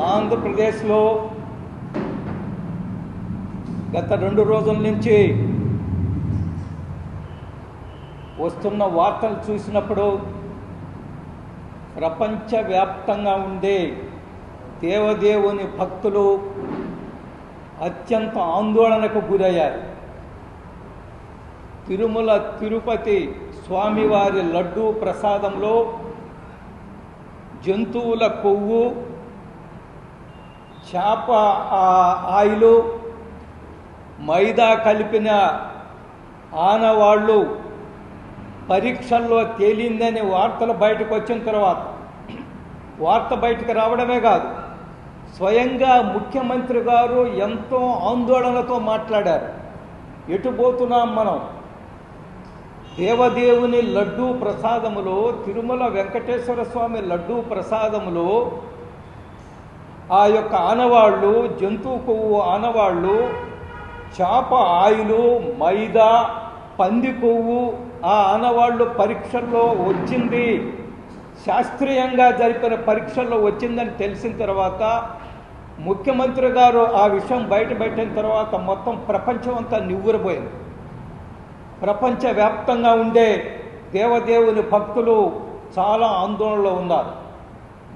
ఆంధ్రప్రదేశ్లో గత రెండు రోజుల నుంచి వస్తున్న వార్తలు చూసినప్పుడు ప్రపంచవ్యాప్తంగా ఉండే దేవదేవుని భక్తులు అత్యంత ఆందోళనకు గురయ్యారు. తిరుమల తిరుపతి స్వామివారి లడ్డూ ప్రసాదంలో జంతువుల కొవ్వు చేప ఆయిలు మైదా కలిపిన ఆనవాళ్ళు పరీక్షల్లో తేలిందని వార్తలు బయటకు వచ్చిన తర్వాత వార్త బయటకు రావడమే కాదు స్వయంగా ముఖ్యమంత్రి గారు ఎంతో ఆందోళనతో మాట్లాడారు. ఎటు పోతున్నాం మనం? దేవదేవుని లడ్డూ ప్రసాదములో తిరుమల వెంకటేశ్వర స్వామి లడ్డూ ప్రసాదములో ఆ యొక్క ఆనవాళ్ళు జంతువు కొవ్వు ఆనవాళ్ళు చేప ఆయిలు మైదా పంది కొవ్వు ఆ ఆనవాళ్ళు పరీక్షల్లో వచ్చింది. శాస్త్రీయంగా జరిపిన పరీక్షల్లో వచ్చిందని తెలిసిన తర్వాత ముఖ్యమంత్రి గారు ఆ విషయం బయట పెట్టిన తర్వాత మొత్తం ప్రపంచం అంతా నివ్వురిపోయింది. ప్రపంచవ్యాప్తంగా ఉండే దేవదేవుని భక్తులు చాలా ఆందోళనలో ఉన్నారు.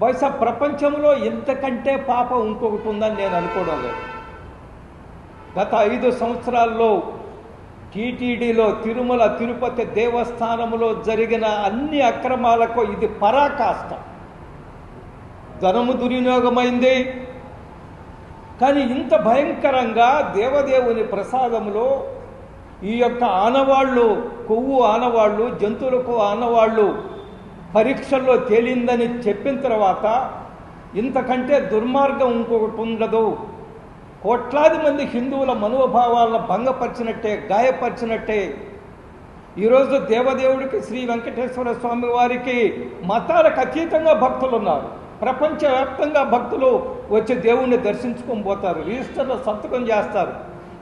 బహుశా ప్రపంచంలో ఇంతకంటే పాపం ఇంకొకటి ఉందని నేను అనుకోవడం లేదు. గత ఐదు సంవత్సరాల్లో టీటీడీలో తిరుమల తిరుపతి దేవస్థానంలో జరిగిన అన్ని అక్రమాలకు ఇది పరాకాష్ట. ధనము దుర్వినియోగమైంది. కానీ ఇంత భయంకరంగా దేవదేవుని ప్రసాదంలో ఈ యొక్క ఆనవాళ్ళు కొవ్వు ఆనవాళ్ళు జంతువులకు ఆనవాళ్ళు పరీక్షల్లో తేలిందని చెప్పిన తర్వాత ఇంతకంటే దుర్మార్గం ఇంకొకటి ఉండదు. కోట్లాది మంది హిందువుల మనోభావాలను భంగపరిచినట్టే గాయపరిచినట్టే. ఈరోజు దేవదేవుడికి శ్రీ వెంకటేశ్వర స్వామి వారికి మతాలకు అతీతంగా భక్తులు ఉన్నారు ప్రపంచవ్యాప్తంగా భక్తులు వచ్చి దేవుణ్ణి దర్శించుకొని పోతారు రిజిస్టర్లో సంతకం చేస్తారు.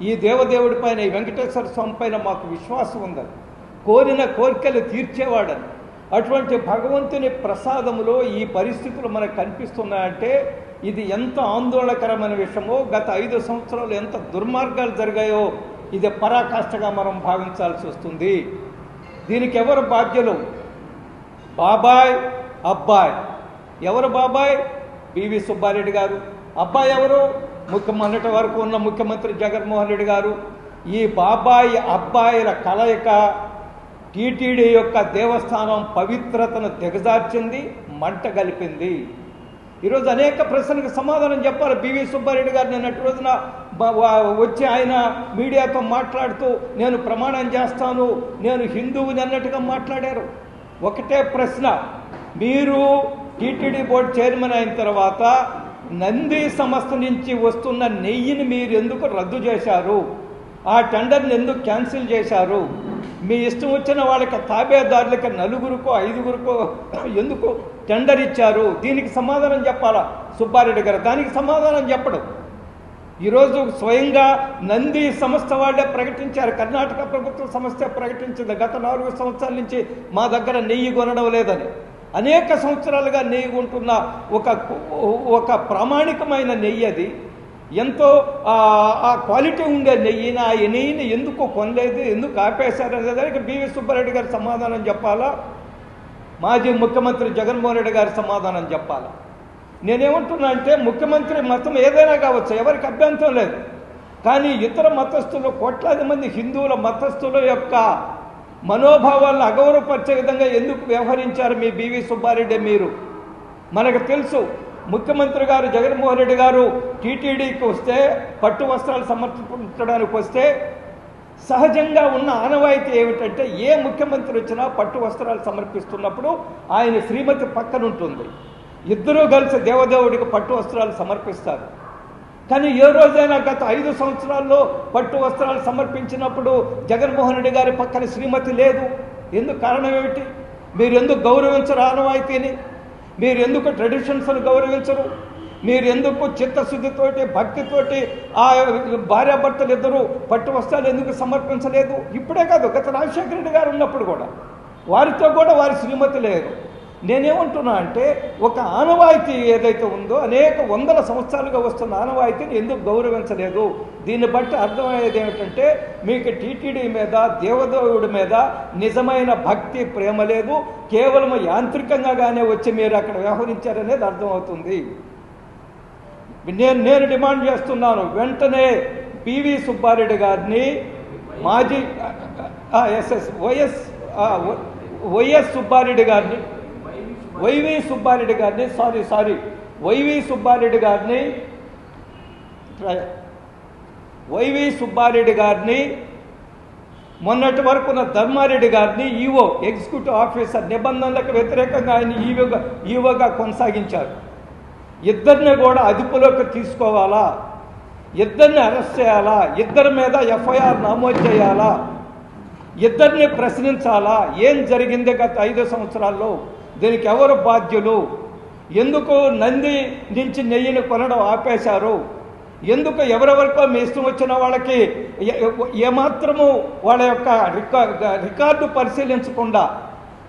ఈ దేవదేవుడి పైన ఈ వెంకటేశ్వర స్వామి పైన మాకు విశ్వాసం ఉందని. కోరిన కోరికలు తీర్చేవాడని. అటువంటి భగవంతుని ప్రసాదములో ఈ పరిస్థితులు మనకు కనిపిస్తున్నాయంటే ఇది ఎంత ఆందోళనకరమైన విషయమో గత ఐదు సంవత్సరాలు ఎంత దుర్మార్గాలు జరిగాయో ఇది పరాకాష్ఠగా మనం భావించాల్సి వస్తుంది. దీనికి ఎవరు బాధ్యులు? బాబాయ్ అబ్బాయ్. ఎవరు బాబాయ్? బివి సుబ్బారెడ్డి గారు. అబ్బాయి ఎవరు? ముఖ్య మొన్నటి వరకు ఉన్న ముఖ్యమంత్రి జగన్మోహన్ రెడ్డి గారు. ఈ బాబాయి అబ్బాయిల కలయిక టీటీడీ యొక్క దేవస్థానం పవిత్రతను తెగజార్చింది మంట గలిపింది ఈరోజు అనేక ప్రశ్నలకు సమాధానం చెప్పాలి. బివి సుబ్బారెడ్డి గారు నిన్నటి రోజున వచ్చి ఆయన మీడియాతో మాట్లాడుతూ నేను ప్రమాణం చేస్తాను నేను హిందువుని అన్నట్టుగా మాట్లాడారు. ఒకటే ప్రశ్న మీరు టీటీడీ బోర్డు చైర్మన్ అయిన తర్వాత నంది సంస్థ నుంచి వస్తున్న నెయ్యిని మీరు ఎందుకు రద్దు చేశారు? ఆ టెండర్ని ఎందుకు క్యాన్సిల్ చేశారు? మీ ఇష్టం వచ్చిన వాళ్ళకి తాబేదారులకి నలుగురికో ఐదుగురికో ఎందుకు టెండర్ ఇచ్చారు? దీనికి సమాధానం చెప్పాలా? సుబ్బారెడ్డి గారు దానికి సమాధానం చెప్పడం. ఈరోజు స్వయంగా నంది సంస్థ వాళ్ళే ప్రకటించారు. కర్ణాటక ప్రభుత్వ సంస్థ ప్రకటించింది. గత నాలుగు సంవత్సరాల నుంచి మా దగ్గర నెయ్యి కొనడం లేదని. అనేక సంవత్సరాలుగా నెయ్యి కొంటున్న ఒక ఒక ప్రామాణికమైన నెయ్యి అది. ఎంతో ఆ క్వాలిటీ ఉండే నెయ్యిన ఆ నెయ్యిని ఎందుకు కొనలేదు ఎందుకు ఆపేశారు అనే దానికి బివి సుబ్బారెడ్డి గారు సమాధానం చెప్పాలా? మాజీ ముఖ్యమంత్రి జగన్మోహన్ రెడ్డి గారి సమాధానం చెప్పాలా? నేనేమంటున్నా అంటే ముఖ్యమంత్రి మతం ఏదైనా కావచ్చు ఎవరికి అభ్యంతరం లేదు. కానీ ఇతర మతస్థులు కోట్లాది మంది హిందువుల మతస్థుల యొక్క మనోభావాలను అగౌరవపరిచే విధంగా ఎందుకు వ్యవహరించారు మీ బివి సుబ్బారెడ్డి మీరు? మనకు తెలుసు ముఖ్యమంత్రి గారు జగన్మోహన్ రెడ్డి గారు టీటీడీకి వస్తే పట్టు వస్త్రాలు సమర్పించడానికి వస్తే సహజంగా ఉన్న ఆనవాయితీ ఏమిటంటే ఏ ముఖ్యమంత్రి వచ్చినా పట్టు వస్త్రాలు సమర్పిస్తున్నప్పుడు ఆయన శ్రీమతి పక్కన ఉంటుంది. ఇద్దరూ కలిసి దేవదేవుడికి పట్టు వస్త్రాలు సమర్పిస్తారు. కానీ ఏ రోజైనా గత ఐదు సంవత్సరాల్లో పట్టు వస్త్రాలు సమర్పించినప్పుడు జగన్మోహన్ రెడ్డి గారి పక్కన శ్రీమతి లేదు. ఎందుకు కారణం ఏమిటి? మీరు ఎందుకు గౌరవించరు ఆనవాయితీని? మీరు ఎందుకు ట్రెడిషన్స్ను గౌరవించరు? మీరు ఎందుకు చిత్తశుద్ధితోటి భక్తితోటి ఆ భార్యాభర్తలు ఇద్దరు పట్టు వస్త్రాలు ఎందుకు సమర్పించలేదు? ఇప్పుడే కాదు గత రాజశేఖర రెడ్డి గారు ఉన్నప్పుడు కూడా. వారితో కూడా వారి శ్రీమతి లేదు నేనేమంటున్నా అంటే ఒక ఆనవాయితీ ఏదైతే ఉందో అనేక వందల సంవత్సరాలుగా వస్తున్న ఆనవాయితీని ఎందుకు గౌరవించలేదు? దీన్ని బట్టి అర్థమయ్యేది ఏమిటంటే మీకు టీటీడీ మీద దేవదేవుడి మీద నిజమైన భక్తి ప్రేమ లేదు. కేవలం యాంత్రికంగానే వచ్చి మీరు అక్కడ వ్యవహరించారనేది అర్థమవుతుంది. నేను నేను డిమాండ్ చేస్తున్నాను వెంటనే పివి సుబ్బారెడ్డి గారిని మాజీ ఎస్ఎస్ వైఎస్ వైఎస్ సుబ్బారెడ్డి గారిని వైవి సుబ్బారెడ్డి గారిని సారీ సారీ వైవి సుబ్బారెడ్డి గారిని ట్రై- వైవి సుబ్బారెడ్డి గారిని మొన్నటి వరకు ఉన్న ధర్మారెడ్డి గారిని ఈవో ఎగ్జిక్యూటివ్ ఆఫీసర్ నిబంధనలకు వ్యతిరేకంగా ఆయన ఈవోగా ఈవోగా కొనసాగించారు. ఇద్దరిని కూడా అదుపులోకి తీసుకోవాలా? ఇద్దరిని అరెస్ట్ చేయాలా? ఇద్దరి మీద ఎఫ్ఐఆర్ నమోదు చేయాలా? ఇద్దరిని ప్రశ్నించాలా? ఏం జరిగింది గత ఐదు సంవత్సరాల్లో? దీనికి ఎవరు బాధ్యులు? ఎందుకు నంది నుంచి నెయ్యిని కొనడం ఆపేశారు? ఎందుకు ఎవరెవరికో మీ ఇష్టం వచ్చిన వాళ్ళకి ఏ- ఏమాత్రము వాళ్ళ యొక్క రికా- రికార్డు పరిశీలించకుండా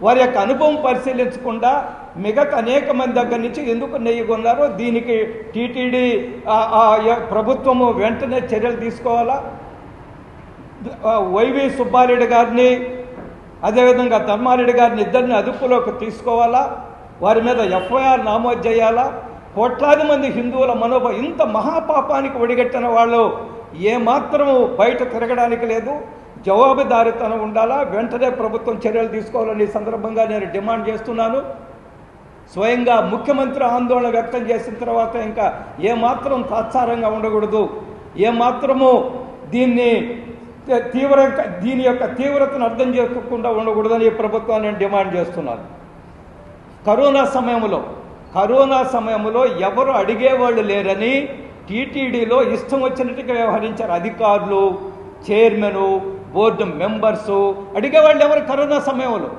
వారి యొక్క అనుభవం పరిశీలించకుండా మిగతా అనేక మంది దగ్గర నుంచి ఎందుకు నెయ్యి కొన్నారో దీనికి టీటీడీ ఆ- ప్రభుత్వము వెంటనే చర్యలు తీసుకోవాలా? వైవి సుబ్బారెడ్డి గారిని అదేవిధంగా ధర్మారెడ్డి గారిని ఇద్దరిని అదుపులోకి తీసుకోవాలా? వారి మీద ఎఫ్ఐఆర్ నమోదు చేయాలా? కోట్లాది మంది హిందువుల మనోభ ఇంత మహాపాపానికి ఒడిగట్టిన వాళ్ళు ఏమాత్రము బయట తిరగడానికి లేదు. జవాబుదారితనం ఉండాలా? వెంటనే ప్రభుత్వం చర్యలు తీసుకోవాలని ఈ సందర్భంగా నేను డిమాండ్ చేస్తున్నాను. స్వయంగా ముఖ్యమంత్రి ఆందోళన వ్యక్తం చేసిన తర్వాత ఇంకా ఏమాత్రం తాత్సారంగా ఉండకూడదు. ఏమాత్రము దీన్ని తీవ్ర దీని యొక్క తీవ్రతను అర్థం చేసుకోకుండా ఉండకూడదని ఈ ప్రభుత్వాన్ని నేను డిమాండ్ చేస్తున్నాను. కరోనా సమయంలో కరోనా సమయంలో ఎవరు అడిగేవాళ్ళు లేరని టీటీడీలో ఇష్టం వచ్చినట్టుగా వ్యవహరించారు అధికారులు చైర్మను బోర్డు మెంబర్సు. అడిగేవాళ్ళు ఎవరు కరోనా సమయంలో?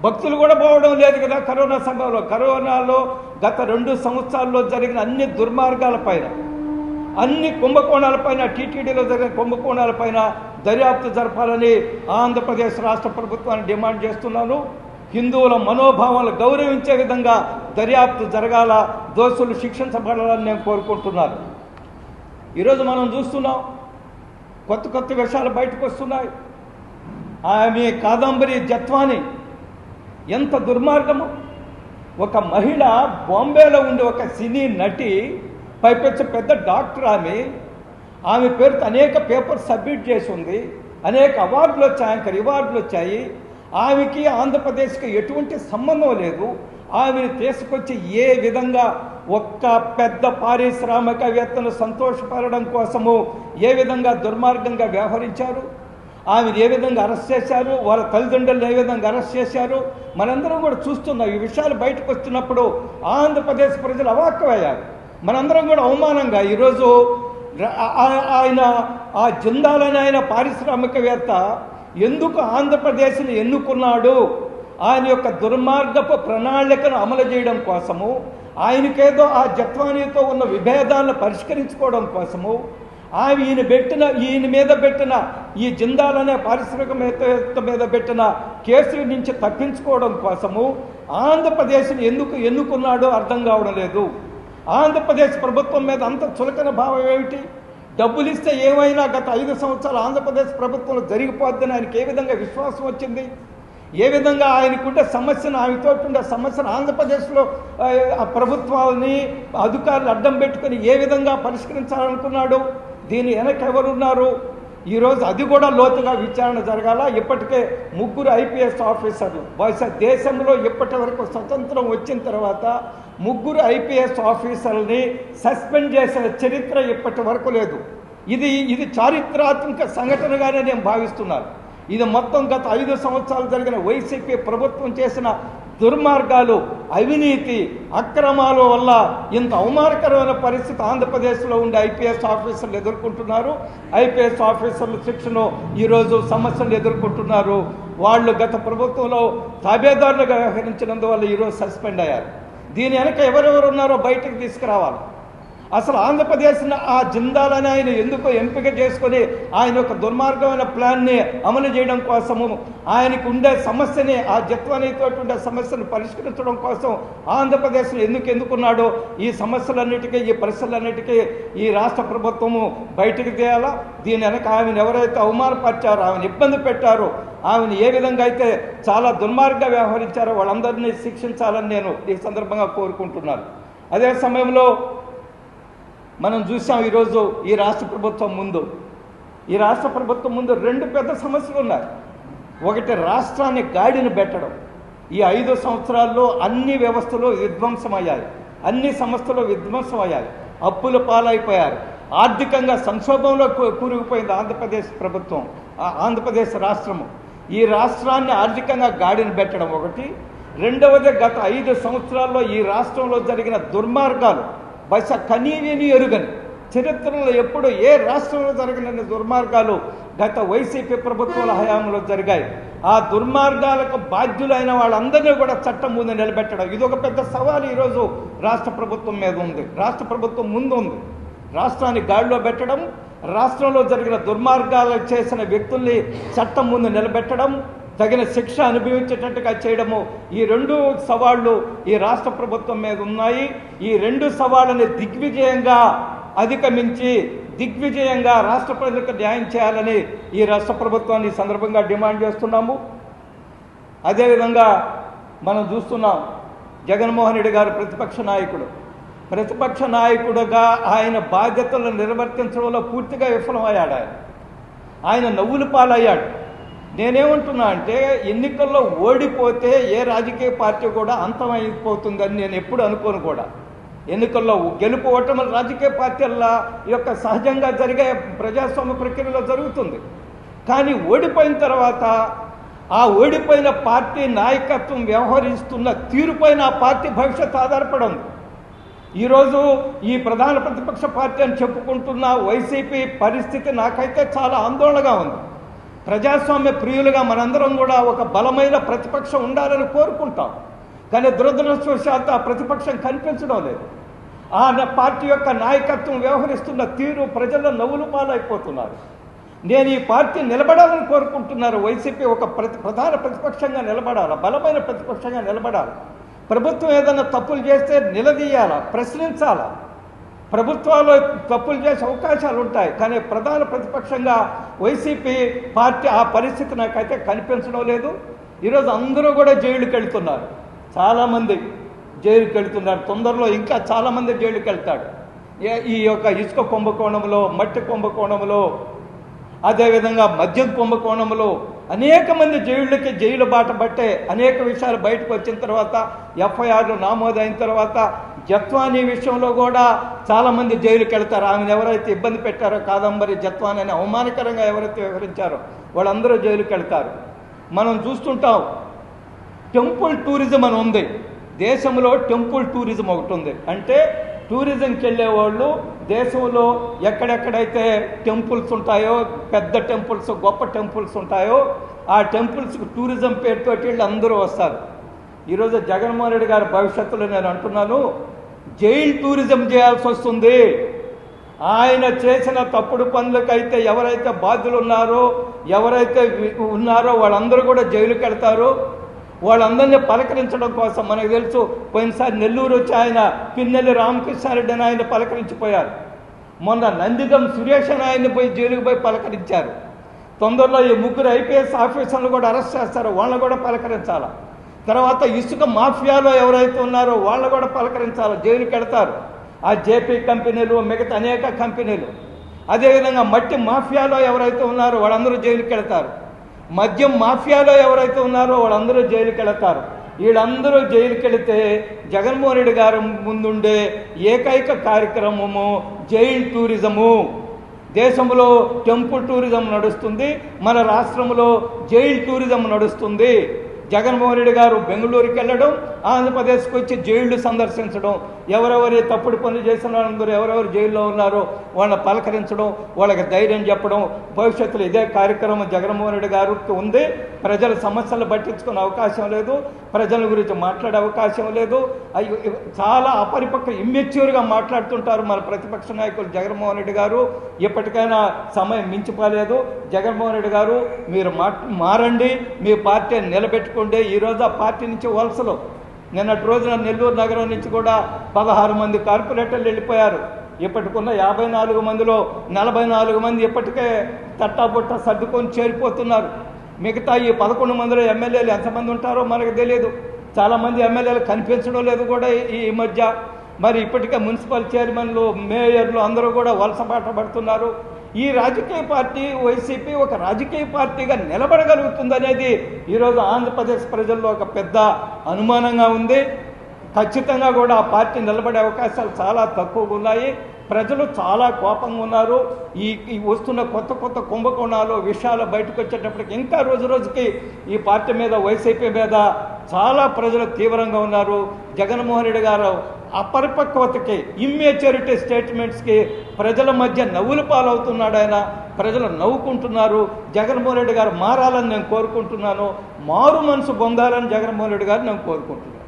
భక్తులు కూడా పోవడం లేదు కదా కరోనా సమయంలో. కరోనాలో గత రెండు సంవత్సరాల్లో జరిగిన అన్ని దుర్మార్గాలపైన అన్ని కుంభకోణాలపైన టీటీడీలో జరిగిన కుంభకోణాలపైన దర్యాప్తు జరపాలని ఆంధ్రప్రదేశ్ రాష్ట్ర ప్రభుత్వాన్ని డిమాండ్ చేస్తున్నాను. హిందువుల మనోభావాలు గౌరవించే విధంగా దర్యాప్తు జరగాల దోషులు శిక్షించబడాలని నేను కోరుకుంటున్నాను. ఈరోజు మనం చూస్తున్నాం కొత్త కొత్త విషయాలు బయటకు వస్తున్నాయి. ఆమె కాదంబరి జత్వాని ఎంత దుర్మార్గము. ఒక మహిళ బాంబేలో ఉండే ఒక సినీ నటి పైపెచ్చు పెద్ద డాక్టర్ ఆమె. ఆమె పేరుతో అనేక పేపర్స్ సబ్మిట్ చేసి ఉంది అనేక అవార్డులు వచ్చాయి యాంకర్ రివార్డులు వచ్చాయి. ఆమెకి ఆంధ్రప్రదేశ్కి ఎటువంటి సంబంధం లేదు. ఆమెను తీసుకొచ్చి ఏ విధంగా ఒక్క పెద్ద పారిశ్రామికవేత్తను సంతోషపడడం కోసము ఏ విధంగా దుర్మార్గంగా వ్యవహరించారు? ఆమెను ఏ విధంగా అరెస్ట్ చేశారు? వాళ్ళ తల్లిదండ్రులను ఏ విధంగా అరెస్ట్ చేశారు? మనందరం కూడా చూస్తున్నాం. ఈ విషయాలు బయటకు వస్తున్నప్పుడు ఆంధ్రప్రదేశ్ ప్రజలు అవాక్కమయ్యారు. మనందరం కూడా అవమానంగా ఈరోజు ఆయన ఆ జిందాలని ఆయన పారిశ్రామికవేత్త ఎందుకు ఆంధ్రప్రదేశ్ని ఎన్నుకున్నాడు? ఆయన యొక్క దుర్మార్గపు ప్రణాళికను అమలు చేయడం కోసము ఆయనకేదో ఆ జత్వానీతో ఉన్న విభేదాలను పరిష్కరించుకోవడం కోసము ఆయన ఈయన పెట్టిన ఈయన మీద పెట్టిన ఈ జిందాలనే పారిశ్రామికవేత్త మీద పెట్టిన కేసు నుంచి తప్పించుకోవడం కోసము ఆంధ్రప్రదేశ్ని ఎందుకు ఎన్నుకున్నాడో అర్థం కావడం లేదు. ఆంధ్రప్రదేశ్ ప్రభుత్వం మీద అంత చులకన భావం ఏమిటి? డబ్బులు ఇస్తే ఏమైనా గత ఐదు సంవత్సరాలు ఆంధ్రప్రదేశ్ ప్రభుత్వంలో జరిగిపోద్దని ఆయనకి ఏ విధంగా విశ్వాసం వచ్చింది? ఏ విధంగా ఆయనకుండే సమస్యను ఆయనతో ఉండే సమస్యను ఆంధ్రప్రదేశ్లో ఆ, ప్రభుత్వాలని అధికారులు అడ్డం పెట్టుకొని ఏ విధంగా పరిష్కరించాలనుకున్నాడు? దీని వెనక ఎవరున్నారు? ఈరోజు అది కూడా లోతుగా విచారణ జరగాల? ఇప్పటికే ముగ్గురు ఐపీఎస్ ఆఫీసర్లు బహుశా దేశంలో ఇప్పటి వరకు స్వతంత్రం వచ్చిన తర్వాత ముగ్గురు ఐపీఎస్ ఆఫీసర్ని సస్పెండ్ చేసిన చరిత్ర ఇప్పటి వరకు లేదు. ఇది ఇది చారిత్రాత్మక సంఘటనగానే నేను భావిస్తున్నాను. ఇది మొత్తం గత ఐదు సంవత్సరాలు జరిగిన వైసీపీ ప్రభుత్వం చేసిన దుర్మార్గాలు అవినీతి అక్రమాల వల్ల ఇంత అవమానకరమైన పరిస్థితి ఆంధ్రప్రదేశ్లో ఉండే ఐపీఎస్ ఆఫీసర్లు ఎదుర్కొంటున్నారు. ఐపీఎస్ ఆఫీసర్ల శిక్షను ఈరోజు సమస్యలు ఎదుర్కొంటున్నారు. వాళ్ళు గత ప్రభుత్వంలో తాబేదారులుగా వ్యవహరించినందువల్ల ఈరోజు సస్పెండ్ అయ్యారు. దీని వెనక ఎవరెవరు ఉన్నారో బయటకు తీసుకురావాలి. అసలు ఆంధ్రప్రదేశ్ని ఆ జిందాలని ఆయన ఎందుకు ఎంపిక చేసుకొని ఆయన యొక్క దుర్మార్గమైన ప్లాన్ని అమలు చేయడం కోసము ఆయనకు ఉండే సమస్యని ఆ జత్వానితో ఉండే సమస్యను పరిష్కరించడం కోసం ఆంధ్రప్రదేశ్లో ఎందుకు ఎందుకున్నాడో ఈ సమస్యలన్నిటికీ ఈ పరిస్థితులన్నిటికీ ఈ రాష్ట్ర ప్రభుత్వము బయటికి తీయాలా? దీని వెనక ఆమెను ఎవరైతే అవమానపరిచారో ఆమెను ఇబ్బంది పెట్టారో ఆమెను ఏ విధంగా అయితే చాలా దుర్మార్గంగా వ్యవహరించారో వాళ్ళందరినీ శిక్షించాలని నేను ఈ సందర్భంగా కోరుకుంటున్నాను. అదే సమయంలో మనం చూసాం ఈరోజు ఈ రాష్ట్ర ప్రభుత్వం ముందు. ఈ రాష్ట్ర ప్రభుత్వం ముందు రెండు పెద్ద సమస్యలు ఉన్నాయి. ఒకటి రాష్ట్రాన్ని గాడిని పెట్టడం. ఈ ఐదు సంవత్సరాల్లో అన్ని వ్యవస్థలు విధ్వంసమయ్యాయి. అన్ని సంస్థలు విధ్వంసమయ్యాయి. అప్పుల పాలైపోయారు. ఆర్థికంగా సంక్షోభంలో కూరుకుపోయింది ఆంధ్రప్రదేశ్ ప్రభుత్వం ఆ ఆంధ్రప్రదేశ్ రాష్ట్రము. ఈ రాష్ట్రాన్ని ఆర్థికంగా గాడిని పెట్టడం ఒకటి. రెండవది గత ఐదు సంవత్సరాల్లో ఈ రాష్ట్రంలో జరిగిన దుర్మార్గాలు బస కనీవిని ఎరుగని. చరిత్రలో ఎప్పుడు ఏ రాష్ట్రంలో జరిగిన దుర్మార్గాలు గత వైసీపీ ప్రభుత్వాల హయాంలో జరిగాయి. ఆ దుర్మార్గాలకు బాధ్యులైన వాళ్ళందరినీ కూడా చట్టం ముందు నిలబెట్టడం. ఇది ఒక పెద్ద సవాల్ ఈరోజు రాష్ట్ర ప్రభుత్వం మీద ఉంది. రాష్ట్ర ప్రభుత్వం ముందు ఉంది. రాష్ట్రాన్ని గాడిలో పెట్టడం రాష్ట్రంలో జరిగిన దుర్మార్గాలు చేసిన వ్యక్తుల్ని చట్టం ముందు నిలబెట్టడం తగిన శిక్ష అనుభవించేటట్టుగా చేయడము. ఈ రెండు సవాళ్ళు ఈ రాష్ట్ర ప్రభుత్వం మీద ఉన్నాయి. ఈ రెండు సవాళ్ళని దిగ్విజయంగా అధిగమించి దిగ్విజయంగా రాష్ట్ర ప్రజలకు న్యాయం చేయాలని ఈ రాష్ట్ర ప్రభుత్వాన్ని సందర్భంగా డిమాండ్ చేస్తున్నాము. అదేవిధంగా మనం చూస్తున్నాం జగన్మోహన్ రెడ్డి గారు ప్రతిపక్ష నాయకుడు. ప్రతిపక్ష నాయకుడుగా ఆయన బాధ్యతలను నిర్వర్తించడంలో పూర్తిగా విఫలమయ్యాడు ఆయన. ఆయన నవ్వులు పాలయ్యాడు. నేనేమంటున్నా అంటే ఎన్నికల్లో ఓడిపోతే ఏ రాజకీయ పార్టీ కూడా అంతమైపోతుందని నేను ఎప్పుడు అనుకోను కూడా. ఎన్నికల్లో గెలుపు ఓటమి రాజకీయ పార్టీల యొక్క సహజంగా జరిగే ప్రజాస్వామ్య ప్రక్రియలో జరుగుతుంది. కానీ ఓడిపోయిన తర్వాత ఆ ఓడిపోయిన పార్టీ నాయకత్వం వ్యవహరిస్తున్న తీరుపైన ఆ పార్టీ భవిష్యత్తు ఆధారపడి ఉంది ఈరోజు ఈ ప్రధాన ప్రతిపక్ష పార్టీ అని చెప్పుకుంటున్న వైసీపీ పరిస్థితి నాకైతే చాలా ఆందోళనగా ఉంది. ప్రజాస్వామ్య ప్రియులుగా మనందరం కూడా ఒక బలమైన ప్రతిపక్షం ఉండాలని కోరుకుంటాం. కానీ దురదృష్టవశాత్తు ఆ ప్రతిపక్షం కనిపించడం లేదు. ఆ పార్టీ యొక్క నాయకత్వం వ్యవహరిస్తున్న తీరు ప్రజల్లో నవ్వులు పాలైపోతున్నారు. నేను ఈ పార్టీ నిలబడాలని కోరుకుంటున్నారు. వైసీపీ ఒక ప్రతి ప్రధాన ప్రతిపక్షంగా నిలబడాలి? బలమైన ప్రతిపక్షంగా నిలబడాలి? ప్రభుత్వం ఏదైనా తప్పులు చేస్తే నిలదీయాలా? ప్రశ్నించాలా? ప్రభుత్వాలు తప్పులు చేసే అవకాశాలు ఉంటాయి. కానీ ప్రధాన ప్రతిపక్షంగా వైసీపీ పార్టీ ఆ పరిస్థితి నాకైతే కనిపించడం లేదు. ఈరోజు అందరూ కూడా జైలుకి వెళ్తున్నారు. చాలామంది జైలుకి వెళ్తున్నారు. తొందరలో ఇంకా చాలామంది జైలుకి వెళ్తాడు ఏ- ఈ యొక్క ఇసుక కుంభకోణంలో మట్టి కుంభకోణంలో అదేవిధంగా మద్యం కుంభకోణంలో అనేక మంది జైళ్ళకి జైలు బాట పట్టే అనేక విషయాలు బయటకు వచ్చిన తర్వాత ఎఫ్ఐఆర్లు నమోదైన తర్వాత జత్వానీ విషయంలో కూడా చాలామంది జైలుకి వెళ్తారు. ఆమెను ఎవరైతే ఇబ్బంది పెట్టారో కాదంబరి జత్వాని అని అవమానకరంగా ఎవరైతే వివరించారో వాళ్ళందరూ జైలుకి వెళ్తారు. మనం చూస్తుంటాం టెంపుల్ టూరిజం అని ఉంది. దేశంలో టెంపుల్ టూరిజం ఒకటి ఉంది. అంటే టూరిజంకి వెళ్ళే వాళ్ళు దేశంలో ఎక్కడెక్కడైతే టెంపుల్స్ ఉంటాయో పెద్ద టెంపుల్స్ గొప్ప టెంపుల్స్ ఉంటాయో ఆ టెంపుల్స్కి టూరిజం పేరుతో వీళ్ళు అందరూ వస్తారు. ఈరోజు జగన్మోహన్ రెడ్డి గారి భవిష్యత్తులో నేను అంటున్నాను జైల్ టూరిజం చేయాల్సి వస్తుంది. ఆయన చేసిన తప్పుడు పనులకైతే ఎవరైతే బాధ్యులు ఉన్నారో ఎవరైతే ఉన్నారో వాళ్ళందరూ కూడా జైలుకి వెళ్తారు. వాళ్ళందరినీ పలకరించడం కోసం మనకు తెలుసు పోయినసారి నెల్లూరు వచ్చి ఆయన పిన్నెల్లి రామకృష్ణారెడ్డి అని ఆయన పలకరించిపోయారు. మొన్న నందిగం సురేష్ అని ఆయన్ని పోయి జైలుకి పోయి పలకరించారు. తొందరలో ఈ ముగ్గురు ఐపీఎస్ ఆఫీసర్లు కూడా అరెస్ట్ చేస్తారు వాళ్ళని కూడా పలకరించాలి? తర్వాత ఇసుక మాఫియాలో ఎవరైతే ఉన్నారో వాళ్ళు కూడా పలకరించాలి జైలుకి వెళ్తారు ఆ జేపీ కంపెనీలు మిగతా అనేక కంపెనీలు. అదేవిధంగా మట్టి మాఫియాలో ఎవరైతే ఉన్నారో వాళ్ళందరూ జైలుకి వెళతారు మద్యం మాఫియాలో ఎవరైతే ఉన్నారో వాళ్ళందరూ జైలుకి వెళతారు వీళ్ళందరూ జైలుకి వెళితే జగన్మోహన్ రెడ్డి గారు ముందుండే ఏకైక కార్యక్రమము జైల్ టూరిజము. దేశంలో టెంపుల్ టూరిజం నడుస్తుంది మన రాష్ట్రంలో జైల్ టూరిజం నడుస్తుంది. జగన్మోహన్ రెడ్డి గారు బెంగళూరుకి వెళ్ళడం ఆంధ్రప్రదేశ్కి వచ్చి జైళ్ళు సందర్శించడం ఎవరెవరి తప్పుడు పనులు చేసిన వాళ్ళందరూ ఎవరెవరు జైల్లో ఉన్నారో వాళ్ళని పలకరించడం వాళ్ళకి ధైర్యం చెప్పడం భవిష్యత్తులో ఇదే కార్యక్రమం జగన్మోహన్ రెడ్డి గారికి ఉంది. ప్రజల సమస్యలు పట్టించుకునే అవకాశం లేదు. ప్రజల గురించి మాట్లాడే అవకాశం లేదు. అయ్యో, చాలా అపరిపక్వ ఇమ్మెచ్యూర్గా మాట్లాడుతుంటారు మన ప్రతిపక్ష నాయకులు జగన్మోహన్ రెడ్డి గారు. ఇప్పటికైనా సమయం మించిపోలేదు. జగన్మోహన్ రెడ్డి గారు మీరు మా మారండి. మీ పార్టీని నిలబెట్టుకోండి. ఈరోజు ఆ పార్టీ నుంచి వలసలు నిన్నటి రోజున నెల్లూరు నగరం నుంచి కూడా పదహారు మంది కార్పొరేటర్లు వెళ్ళిపోయారు. ఇప్పటికున్న యాభై నాలుగు మందిలో నలభై నాలుగు మంది ఇప్పటికే తట్టాబుట్ట సర్దుకొని చేరిపోతున్నారు. మిగతా ఈ పదకొండు మందిలో ఎమ్మెల్యేలు ఎంతమంది ఉంటారో మనకు తెలియదు చాలామంది ఎమ్మెల్యేలు కనిపించడం లేదు కూడా ఈ- మధ్య. మరి ఇప్పటికే మున్సిపల్ చైర్మన్లు మేయర్లు అందరూ కూడా వలసపాట పడుతున్నారు. ఈ రాజకీయ పార్టీ వైసీపీ ఒక రాజకీయ పార్టీగా నిలబడగలుగుతుందనేది ఈరోజు ఆంధ్రప్రదేశ్ ప్రజల్లో ఒక పెద్ద అనుమానంగా ఉంది. ఖచ్చితంగా కూడా ఆ పార్టీ నిలబడే అవకాశాలు చాలా తక్కువగా ఉన్నాయి. ప్రజలు చాలా కోపంగా ఉన్నారు. ఈ ఈ వస్తున్న కొత్త కొత్త కుంభకోణాలు విషయాలు బయటకు వచ్చేటప్పటికి ఇంకా రోజు రోజుకి ఈ పార్టీ మీద వైసీపీ మీద చాలా ప్రజలు తీవ్రంగా ఉన్నారు. జగన్మోహన్ రెడ్డి గారు అపరిపక్వతకి ఇమ్మెచ్యూరిటీ స్టేట్మెంట్స్కి ప్రజల మధ్య నవ్వులు పాలవుతున్నాడు ఆయన. ప్రజలు నవ్వుకుంటున్నారు. జగన్మోహన్ రెడ్డి గారు మారాలని నేను కోరుకుంటున్నాను. మారు మనసు పొందాలని జగన్మోహన్ రెడ్డి గారు నేను కోరుకుంటున్నాను.